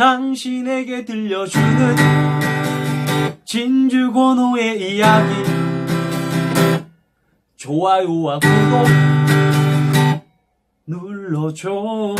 당신에게 들려주는 진주권호의 이야기. 좋아요와 구독 눌러줘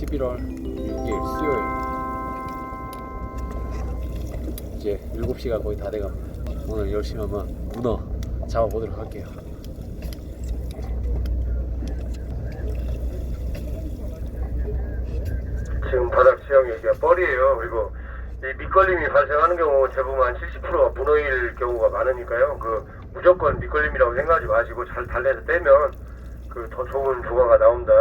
11월 6일 수요일 이제 7시가 거의 다 돼갑니다 오늘 열심히 한번 문어 잡아보도록 할게요 지금 바닥 지형이 이게 뻘이에요. 그리고 이 밑걸림이 발생하는 경우 대부분 한 70%가 문어일 경우가 많으니까요. 그 무조건 밑걸림이라고 생각하지 마시고 잘 달래서 떼면 그 더 좋은 조과가 나온다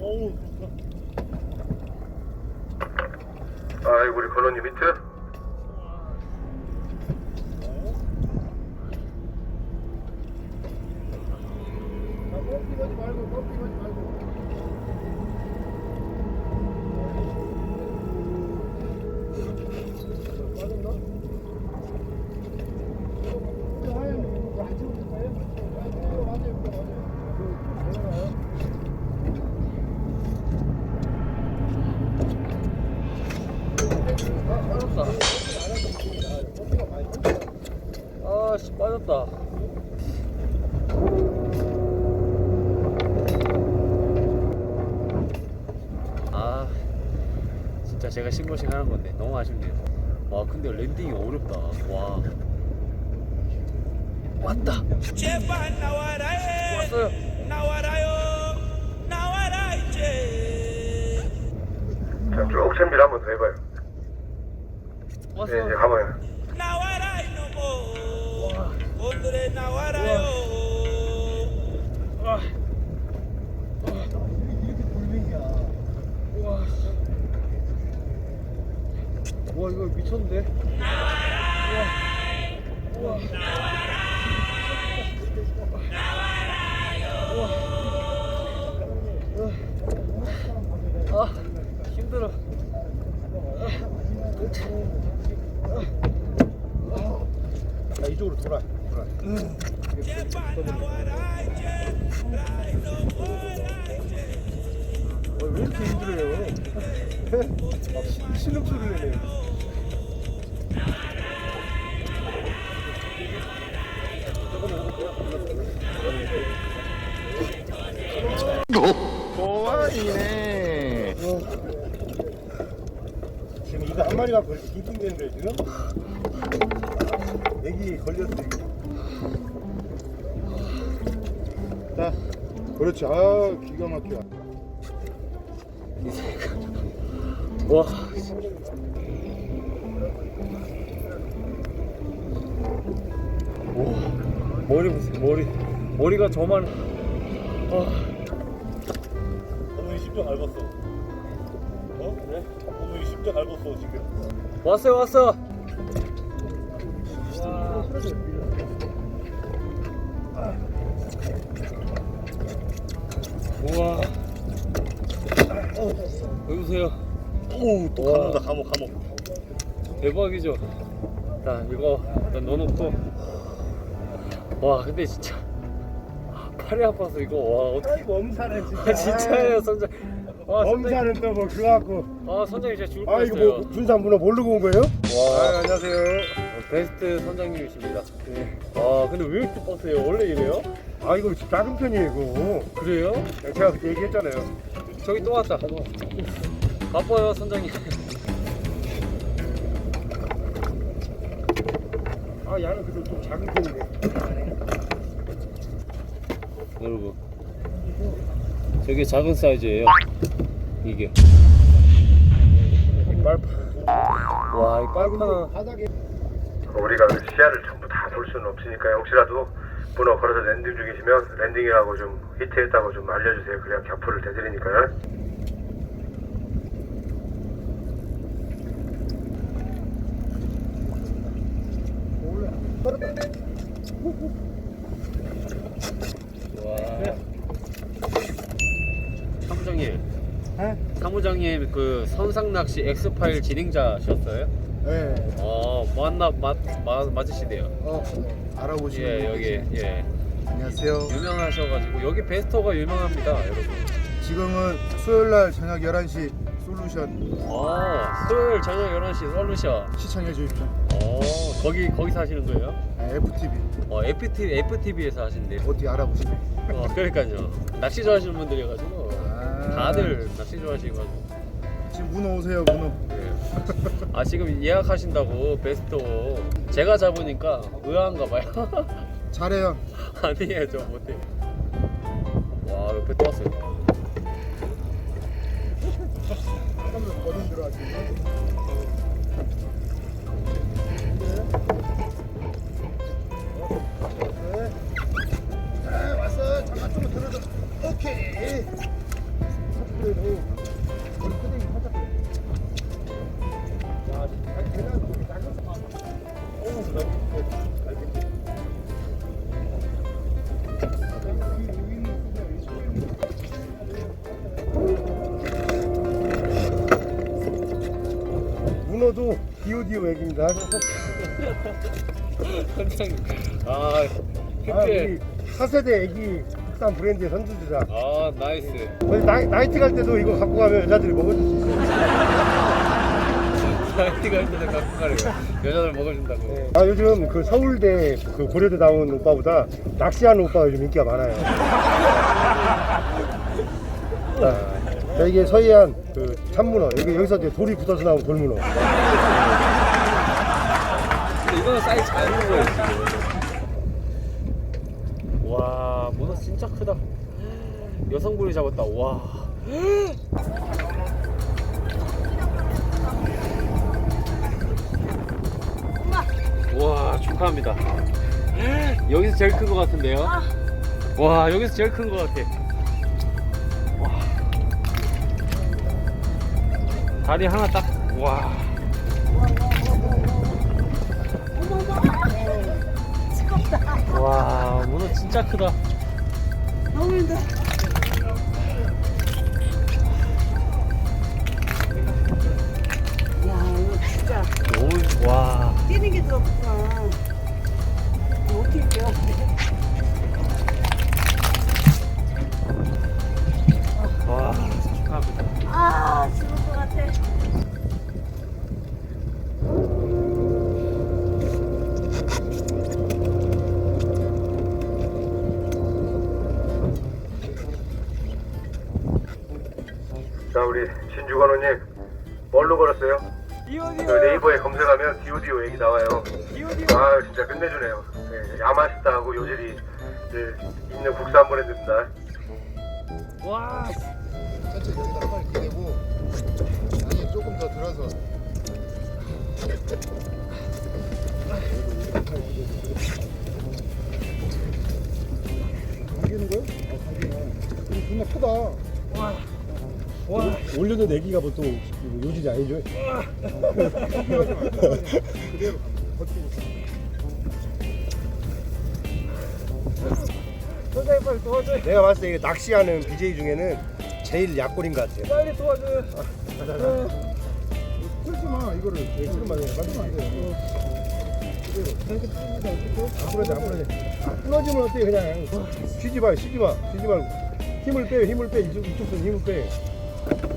어우 아이고 우리 건호님 히트. 빠졌다 아씨 빠졌다 아 진짜 제가 신고식 하는 건데 너무 아쉽네요. 와 근데 랜딩이 어렵다. 와. 왔다. Jefa nawarae 왔어요. nawarayo nawaraje 자, 쭉 챔비를 한번 더 해봐요. 네, 이제 왔어요. 가봐요. nawarai no mo ondre nawarayo 아. 와. 와 이거 미쳤는데? 와. 와. 와. 아 힘들어. 야 이쪽으로 돌아. 돌아. jefa 왜 이렇게 힘들어요? 막 시- 신음소리를 내네요. 고아이네. 지금 이거 한 마리가 벌써 낑낑대는데 지금? 애기 걸렸어 이거. 자, 그렇지. 아 기가 막혀. 와. 와. 머리 보세요, 머리. 머리가 저만. 아. 어머니 십자 밟았어. 어? 그래? 어머니 십자 밟았어 지금. 왔어요, 왔어. 우와. 여기 보세요. 오우 또 와. 감옥다 감옥 감옥. 대박이죠. 자, 이거 일단 넣어놓고. 와, 근데 진짜. 아, 팔이 아파서 이거, 와, 어떻게. 아이고 엄살은 진짜. 아, 진짜예요, 선장. 와, 선장님. 엄살은 또 뭐 그거 갖고. 아, 선장님 진짜 죽을 아 이거 뻔했어요. 뭐 군산 문어 모르고 온 거예요? 와. 아 안녕하세요. 베스트 선장님이십니다. 네. 아 근데 왜 이렇게 빡세요? 원래 이래요? 아 이거 작은 편이에요 이거 그래요? 제가 그때 얘기했잖아요 저기 또 왔다. 바빠요 선장님. 아 야는 그래도 좀 작은 편인데 여러분 저게 작은 사이즈예요. 이게. 이 빨판. 와이 빨판. 바닥에 우리가 그 시야를 전부 다 볼 수는 없으니까 혹시라도 문어 걸어서 랜딩 중이시면 랜딩이라고 좀 히트했다고 좀 알려주세요. 그래야 격포를 대드리니까요. 사무장님. 네? 사무장님 그 선상 낚시 엑스 파일 진행자셨어요? 네어 맞나 맞, 맞 맞으시대요. 어, 알아보시는 예 여기 예 안녕하세요 유명하셔가지고 여기 베스터가 유명합니다 여러분. 지금은 수요일 날 저녁 11시 솔루션 아 수요일 저녁 11시 솔루션. 시청해 주십시오 어 거기 거기 사시는 거예요? 네, FTV 어 FT FTV에서 하신대요. 어떻게 알아보시네 어 그러니까요. 낚시 좋아하시는 분들이어가지고 아. 다들 낚시 좋아하시고. 지금 문어 오세요 문어 예. 아 지금 예약하신다고 베스트 제가 잡으니까 의아한가 봐요. 잘해요 아니에요 저 못해. 와 옆에 또 왔어요. 어디 들어가시 문어도 디오디오 액입니다. 아 아, 그때 우리 4세대 애기 국산 브랜드의 선두주자. 아 나이스. 어디 나이, 나이트 갈 때도 이거 갖고 가면 여자들이 먹어줄 수 있어요. 나이트 갈 때는 갖고 가래요. 여자들 먹어준다고. 아, 요즘 그 서울대 그 고려대 나온 오빠보다 낚시하는 오빠가 요즘 인기가 많아요. 자, 이게 서해안 그 참문어. 여기 여기서 이제 돌이 붙어서 나온 돌문어. 근데 이거는 사이즈 작은 거예요 지금. 와 문어 진짜 크다. 여성분이 잡았다. 와. 와 축하합니다. 여기서 제일 큰거 같은데요? 와 여기서 제일 큰거 같아. 와. 다리 하나 딱. 와. 와 문어 진짜 크다. 야, 와. 뛰는 와. 천천히 여기다 한 마리 꺼내고 아니 조금 더 들어서 감기는 거요? 아 이거 존나 크다 와, 와. 올려도 내기가 보통 요질이 아니죠? 그대로 버티고 선생 빨리 도와줘요 내가 봤을 때 이게 낚시하는 BJ 중에는 제일 약골인 것 같아요. 빨리 도와줘요. 풀지 마 이거를. 왜 지금 말해 만지면 안 돼요 안 부러져 안 부러져 아, 끊어지면 어때 그냥. 쉬지 마 쉬지 마 쉬지 말고. 힘을 빼요 힘을 빼. 이쪽, 이쪽 손 힘을 빼.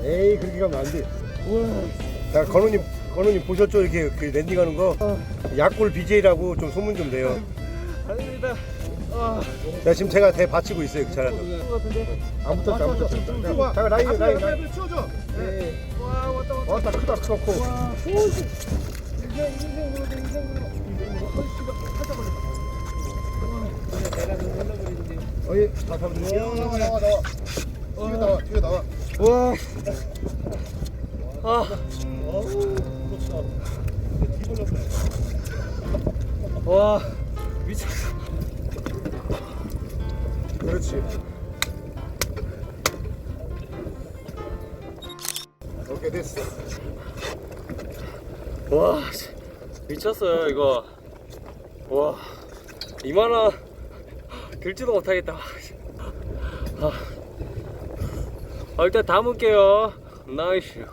에이 그렇게 가면 안 돼. 자 건우님 건우님 보셨죠? 이렇게 그 랜딩하는 거? 약골 BJ라고 좀 소문 좀 내요. 아닙니다. 자 지금 제가 대 받치고 있어요 그 차량도. 안 붙었죠 안 붙었죠. 잠깐 라인 라인 라인. 치워줘. 네. 와 왔다 왔다. 왔다 크다 크고. 어이 다 잡을게요. 나와 나와 나와. 뒤에 나와 뒤에 나와. 와. 아. 와 미쳤어. 그렇지. 오케이 됐어. 와 씨, 미쳤어요 이거. 와 이만한 들지도 못하겠다. 아, 아 일단 담을게요. 나이스.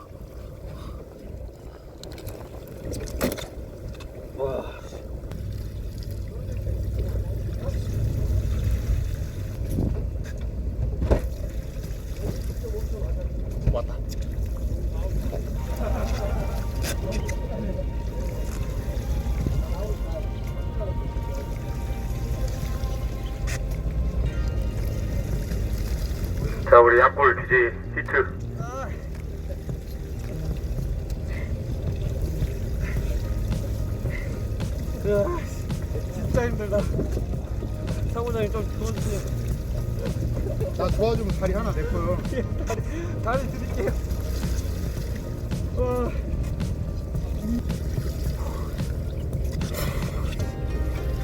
진짜 힘들다. 사무장님 좀 도와주세요. 나 도와주면 다리 하나 내 거요. 다리 드릴게요.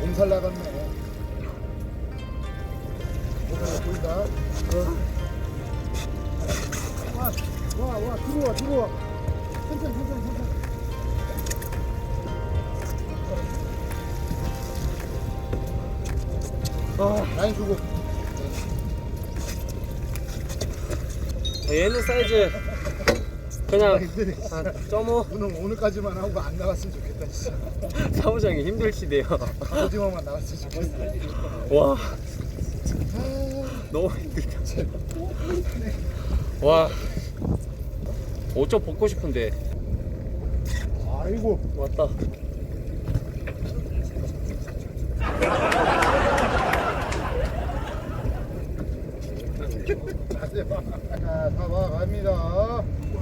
몸살 나갔네. 몸살 보인다. 와, 와, 와, 들어와, 들어와. 천천히, 천천히, 천천히. 라인 주고. 얘는 사이즈 그냥 한 점오 너는 오늘까지만 하고 안 나갔으면 좋겠다, 진짜. 사무장이 힘들 시대요. 오징어만 나갔으면 좋겠어. 와 너무 힘들다. 와 5점 벗고 싶은데 아이고. 왔다. 자, 잡아 갑니다.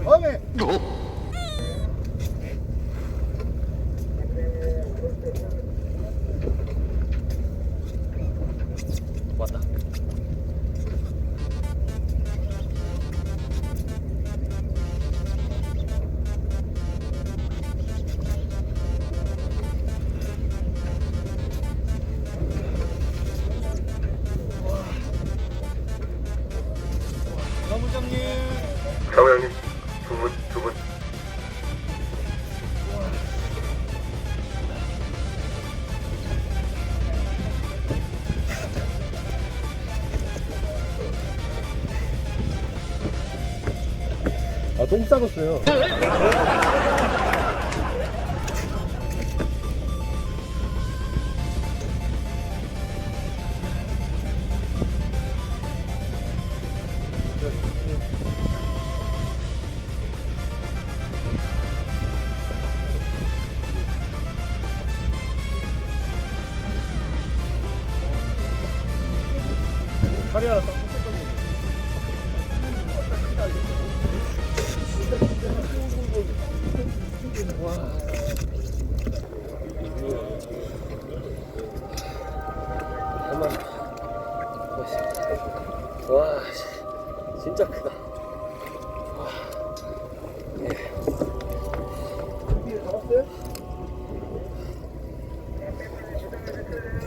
다음 사무장님 두 분 두 분 아, 똥 싸갔어요. 다리 하나 딱와 씨, 진짜 크다.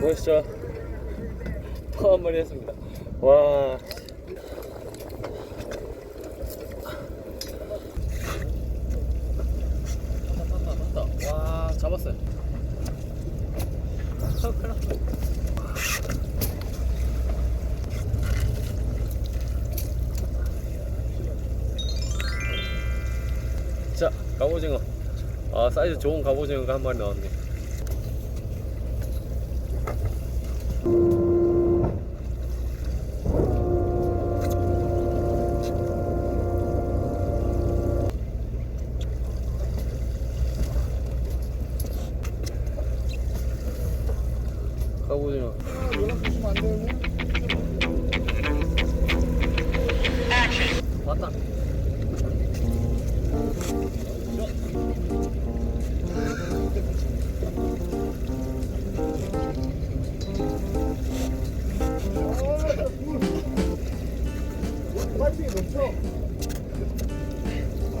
보시죠. 또한 마리 했습니다. 와. 탔다, 탔다. 와, 잡았어요. 자, 갑오징어. 아, 사이즈 좋은 갑오징어가 한 마리 나왔네.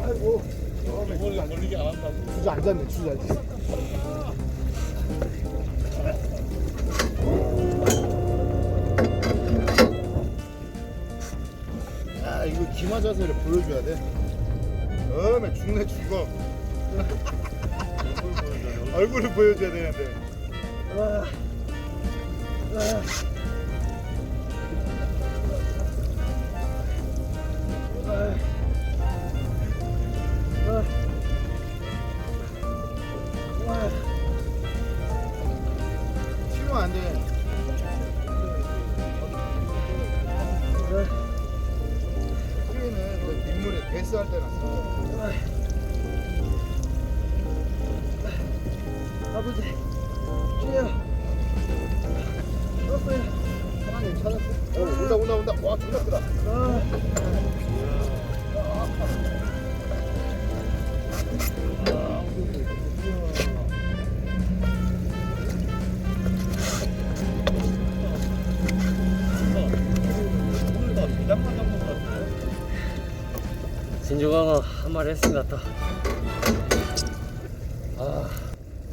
아이고. 머리가 걸리게 안 한다고. 주저 앉았네, 주저 앉았네. 아, 이거 기마 자세를 보여줘야 돼. 어나 죽네 죽어. 얼굴을 보여줘야 되는데. 아, 아. 치면 안 돼. 진주광어 한 마리 했습니다 또. 아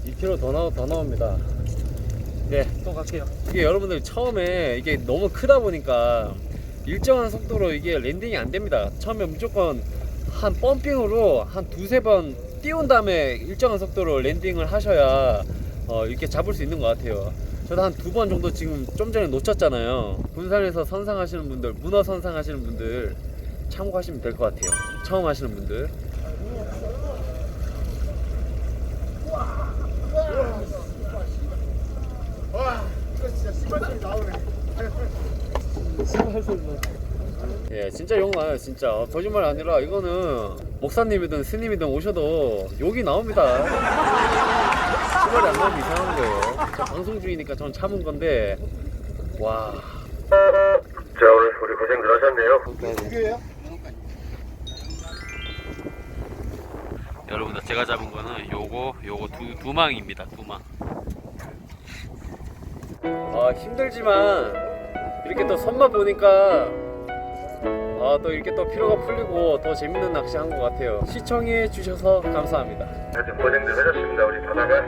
2kg 더 나오 더 나옵니다. 네, 또 갈게요. 이게 여러분들 처음에 이게 너무 크다 보니까 일정한 속도로 이게 랜딩이 안 됩니다. 처음에 무조건 한 펌핑으로 한 두세 번 띄운 다음에 일정한 속도로 랜딩을 하셔야 어, 이렇게 잡을 수 있는 것 같아요. 저도 한 두 번 정도 지금 좀 전에 놓쳤잖아요. 군산에서 선상하시는 분들, 문어 선상하시는 분들 참고하시면 될 것 같아요. 처음 하시는 분들. 와, 이거 진짜 신발끈이 나오네. 예, 진짜 욕 나요, 진짜. 어, 거짓말 아니라 이거는 목사님이든 스님이든 오셔도 욕이 나옵니다. 신발이 안 나오면 이상한 거예요. 저 방송 중이니까 전 참은 건데, 와. 자 오늘 우리 고생들 하셨네요. 두 개예요? 여러분들 제가 잡은 거는 요거, 요거 두, 두 망입니다, 두 망. 아, 힘들지만 이렇게 또 선만 보니까 아, 또 이렇게 또 피로가 풀리고 더 재밌는 낚시 한 것 같아요. 시청해 주셔서 감사합니다. 하여튼 고생들 하셨습니다. 우리 바다가